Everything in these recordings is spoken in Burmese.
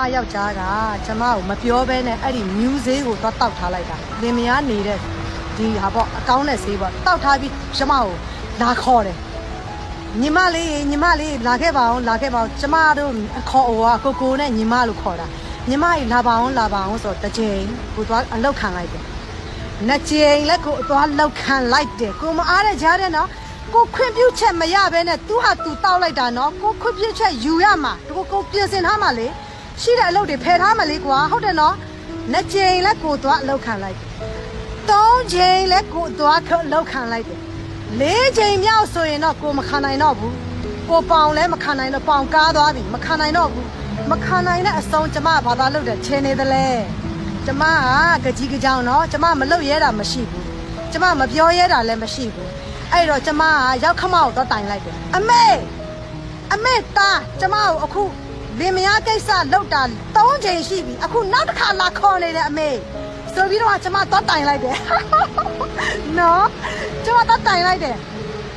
အယောက်ျားကကျမကိုမပြောဘဲနဲ့အဲ့ဒီမြူးသေးကိုသွားတောက်ထားလိုက်တာလင်မယားနေတဲ့ဒီဟာပေါ့အကောင်းနဲ့ဆေးပေါ့တောက်ထားပြီးကျမကိုလာခေါ်တယ်ညီမလေးညီမလေးလာခဲ့ပါအောင်လာခဲ့ပါအောင်ကျမတို့ခေါ်အိုကကိုကိုနဲ့ညီမလို့ခေါ်တာညီမကြီးလာပါအောင်လာပါအောင်ဆိုတော့တစ်ချိန်ကိုသွားအလောက်ခံလိုက်တယ်နှစ်ချိန်လက်ကိုအသွားလောက်ခံလိုက်တယ်ကိုမအားတဲ့ကြားတဲ့နော်ကိုခွင့်ပြုချက်မရဘဲနဲ့သူဟာသူတောက်လိုက်တာနော်ကိုခွင့်ပြုချက်ယူရမှာကိုကိုပြင်ဆင်ထားမှာလေ ရှိတဲ့အလုပ်တွေဖယ်ထားမလေးကွာဟုတ်တယ်နော်နှစ်ချိန်လဲကိုသွားအလုပ်ခံလိုက်တယ်သုံးချိန်လဲကိုသွားခအလုပ်ခံလိုက်တယ်လေးချိန်မြောက်ဆိုရင်တော့ကိုမခံနိုင်တော့ဘူးကိုပေါင်လဲမခံနိုင်တော့ပေါင်ကားသွားပြီမခံနိုင်တော့ဘူးမခံနိုင်တဲ့အဆုံးကျမကဘာသာလုပ်တယ်ချင်းနေတယ်လေကျမကကြကြီးကြောင်နော်ကျမမလုပ်ရဲတာမရှိဘူးကျမမပြောရဲတာလည်းမရှိဘူးအဲ့တော့ကျမကရောက်ခမောက်တော့တိုင်လိုက်တယ်အမေအမေတာကျမကိုအခု လင်မယားကိစ္စလောက်တာ၃ချိန်ရှိပြီအခုနောက်တစ်ခါလာခေါ်နေတယ်အမေဆိုပြီးတော့ကျမတော့တိုင်လိုက်တယ်နော်ကျမတော့တိုင်လိုက်တယ်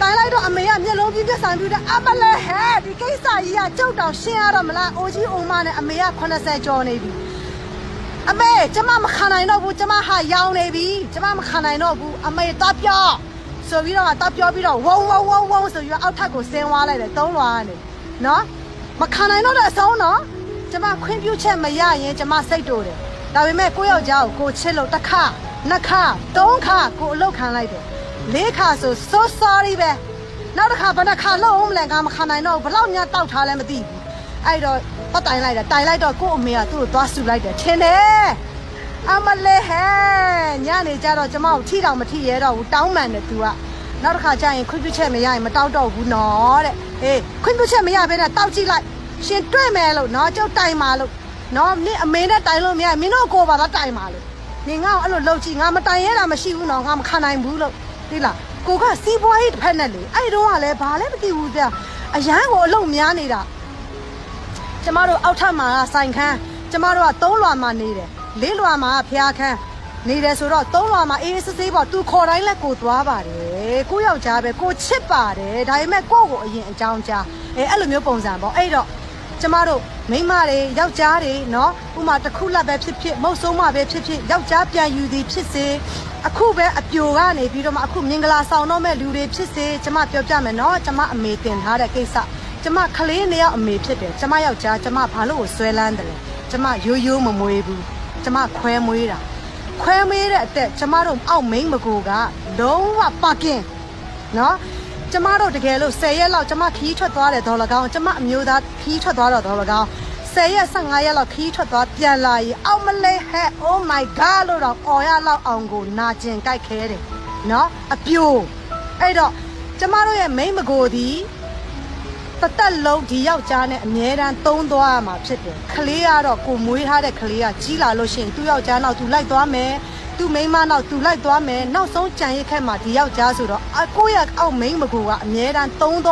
တိုင်လိုက်တော့အမေကမျက်လုံးပြည့်ပြဆိုင်ပြတယ်အမလဲဟဲ့ဒီကိစ္စကြီးကကြောက်တောင်ရှင်းရတော့မလားအိုကြီးအိုမနဲ့အမေက80ကျော်နေပြီအမေကျမမခံနိုင်တော့ဘူးကျမဟာရောင်းနေပြီကျမမခံနိုင်တော့ဘူးအမေတော့ပြောဆိုပြီးတော့တော့ပြောပြီးတော့ဝုံဝုံဝုံဝုံဆိုပြီးတော့အောက်ထပ်ကိုဆင်းသွားလိုက်တယ်သုံးလွာကနေနော် မခံနိုင်တော့တဲ့အဆုံးနော်ကျမခွင့်ပြုချက်မရရင်ကျမစိတ်တူတယ်ဒါပေမဲ့ကိုယ့်ယောက်ျားကိုကိုချစ်လို့တစ်ခါနှစ်ခါသုံးခါကိုအလုတ်ခံလိုက်တယ်လေးခါဆို so sorry ပဲနောက်တစ်ခါဘယ်နှခါလုံးအောင်မလဲငါမခံနိုင်တော့ဘူးဘလောက်များတောက်ထားလဲမသိဘူးအဲ့တော့ပတ်တိုင်လိုက်တာတိုင်လိုက်တော့ကို့အမေကသူ့ကိုသွားဆူလိုက်တယ်ထင်တယ်အမလေးဟဲ့ညနေကျတော့ကျမကိုထိတောင်မထိရဲတော့ဘူးတောင်းမှန်တယ် तू က နောက်တစ်ခါကျရင်ခွင့်ပြုချက်မရရင်မတောက်တော့ဘူးနော်တဲ့ဟေးခွင့်ပြုချက်မရဘဲနဲ့တောက်ကြည့်လိုက်ရှင်တွေ့မယ်လို့နော်ကျုပ်တိုင်ပါလို့နော်နင့်အမေနဲ့တိုင်လို့မရရင်မင်းတို့ကိုယ်ပါတော့တိုင်ပါလို့နင်ငါ့ကိုအဲ့လိုလှုပ်ကြည့်ငါမတိုင်ရတာမရှိဘူးနော်ငါမခံနိုင်ဘူးလို့ဒီလားကိုကစီးပွားရေးတစ်ဖက်နဲ့လေအဲ့တုန်းကလည်းဘာလဲမသိဘူးကြာအရန်ကိုအလုံးများနေတာကျမတို့အောက်ထပ်မှာကစိုင်ခန်းကျမတို့ကသုံးလွာမှာနေတယ်လေးလွာမှာကဖျားခန်းနေတယ်ဆိုတော့သုံးလွာမှာအေးအေးဆေးဆေးပေါ့သူခေါ်တိုင်းလဲကိုသွားပါတယ် ကိုယောက်ျားပဲကိုချစ်ပါတယ်ဒါပေမဲ့ကိုကိုအရင်အကြောင်းကြားအဲအဲ့လိုမျိုးပုံစံပေါ့အဲ့တော့ကျမတို့မိန်းမတွေယောက်ျားတွေเนาะဥမာတစ်ခုလက်ပဲဖြစ်ဖြစ်မဟုတ်ဆုံးမပဲဖြစ်ဖြစ်ယောက်ျားပြန်ယူသည်ဖြစ်စေအခုပဲအပြိုကနေပြီးတော့မှအခုမင်္ဂလာဆောင်တော့မဲ့လူတွေဖြစ်စေကျမပြောပြမယ်เนาะကျမအမေတင်ထားတဲ့ကိစ္စ ကျမကလေးနှစ်ယောက်အမေဖြစ်တယ်ကျမယောက်ျားကျမဘာလို့ကိုဆွဲလန်းတယ်လဲကျမရိုးရိုးမမွေးဘူးကျမခွဲမွေးတာ ခွဲမွေးတဲ့အသက်ကျမတို့အောက်မိန်းမကိုကလုံးဝပါကင်နော်ကျမတို့တကယ်လို့10ရက်လောက်ကျမခီးထွက်သွားတယ်ဒေါ်လာကောင်ကျမအမျိုးသားခီးထွက်သွားတော့ဒေါ်လာကောင်10ရက်15ရက်လောက်ခီးထွက်သွားပြန်လာရင်အောက်မလေးဟဲ့ oh my god လို့တော့អော်ရလောက်အောင်ကိုနာကျင်ကြိုက်ခဲတယ်နော်အပြိုအဲ့တော့ကျမတို့ရဲ့မိန်းမကိုဒီ တသက်လုံးဒီယောက်ျားနဲ့အမြဲတမ်းသုံးသွားရမှာဖြစ်တယ်။ကလေးကတော့ကိုမွေးထားတဲ့ကလေးကကြီးလာလို့ရှိရင်သူ့ယောက်ျားနောက်သူလိုက်သွားမယ်။သူ့မိန်းမနောက်သူလိုက်သွားမယ်။နောက်ဆုံးကြံရိတ်ခက်မှာဒီယောက်ျားဆိုတော့အကိုယ့်ရဲ့အောက်မိန်းမကူကအမြဲတမ်းသုံးသွား